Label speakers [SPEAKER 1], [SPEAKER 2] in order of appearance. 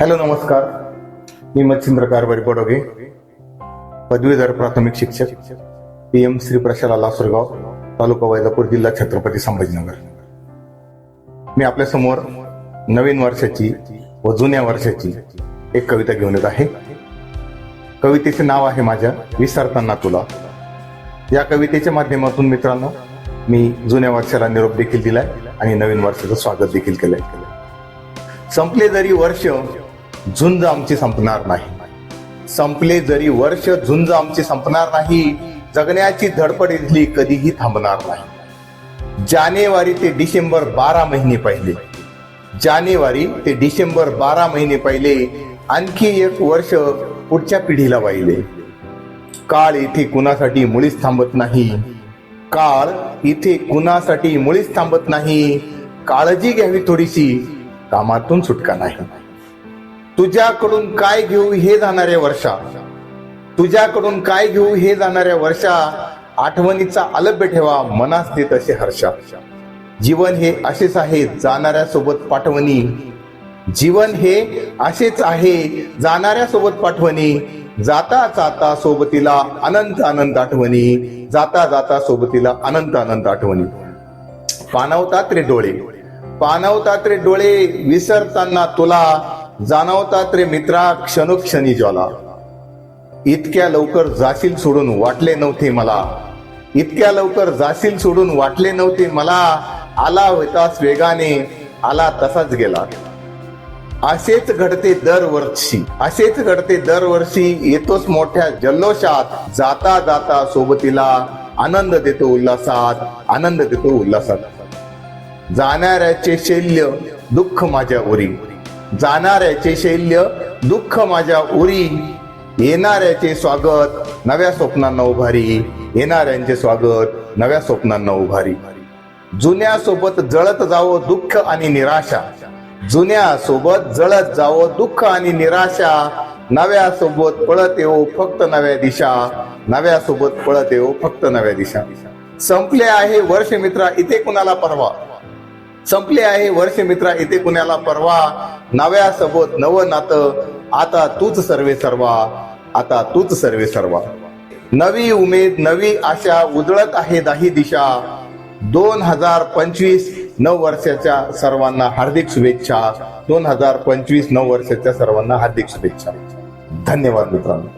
[SPEAKER 1] Hello नमस्कार. मी मच्छिंद्र कारभारी बडोगे पदवीधर प्राथमिक शिक्षक पी एम श्री प्रशाला लासूरगाव तालुका वैजापूर जिल्हा छत्रपती संभाजीनगर. मी आपल्यासमोर नवीन वर्षाची व जुन्या वर्षाची एक कविता घेऊन येत आहे. कवितेचे नाव आहे माझ्या विसरताना तुला. या कवितेच्या माध्यमातून मित्रांनो मी जुन्या वर्षाला निरोप देखील दिलाय आणि नवीन वर्षाचं स्वागत देखील केलंय. संपले जरी वर्ष झुंज आमची संपणार नाही. संपले जरी वर्ष झुंज आमची संपणार नाही जगण्याची धडपड इथली कधीही थांबणार नाही. जानेवारी ते डिसेंबर बारा महिने पहिले. जानेवारी ते डिसेंबर बारा महिने पहिले आणखी एक वर्ष पुढच्या पिढीला वाहिले. काळ इथे कुणासाठी मुळीच थांबत नाही. काळ इथे कुणासाठी मुळीच थांबत नाही. काळजी घ्यावी थोडीशी कामातून सुटका नाही. तुझ्याकडून काय घेऊ हे जाणाऱ्या वर्षा. तुझ्याकडून काय घेऊ हे जाणाऱ्या वर्षा. आठवणीचा अलभ्य ठेवा मनास देत असे हर्षा. जीवन हे असेच आहे जाणाऱ्या सोबत पाठवणी. जीवन हे असेच आहे जाणाऱ्या सोबत पाठवणी. जाता जाता सोबतीला अनंत आनंद आठवणी. जाता जाता सोबतीला अनंत आनंद आठवणी. पाणवतात रे डोळे. पाणवतात रे डोळे विसरताना तुला जाणवतात रे मित्रा क्षणोक्षणी ज्वाला. इतक्या लवकर जाशील सोडून वाटले नव्हते मला. इतक्या लवकर जाशील सोडून वाटले नव्हते मला. आला होतास वेगाने आला तसाच गेला. असेच घडते दरवर्षी असेच घडते दरवर्षी येतोच मोठ्या जल्लोषात. जाता जाता सोबतीला आनंद देतो उल्हासात आनंद देतो उल्हासात. जाणाऱ्याचे शैल्य दुःख माझ्या वरील जाणाऱ्याचे शैल्य दुःख माझ्या उरी. येणाऱ्याचे स्वागत नव्या स्वप्नांना उभारी. येणाऱ्यांचे स्वागत नव्या स्वप्नांना उभारी. जुन्या सोबत जळत जावं दुःख आणि निराशा. जुन्या सोबत जळत जावं दुःख आणि निराशा. नव्या सोबत पळत येऊ फक्त नव्या दिशा. नव्या सोबत पळत येऊ फक्त नव्या दिशा. संपले आहे वर्ष मित्रा इथे कुणाला परवा? संपले आहे. वर्ष मित्रा इथे पुण्याला परवा. नव्या सोबत नवं नातं. आता तूच सर्वे सर्वा. आता तूच सर्वे सर्वा. नवी उमेद नवी आशा उजळत आहे दाही दिशा. दोन हजार पंचवीस नऊ वर्षाच्या सर्वांना हार्दिक शुभेच्छा. दोन हजार पंचवीस नऊ वर्षाच्या सर्वांना हार्दिक शुभेच्छा. धन्यवाद मित्रांनो.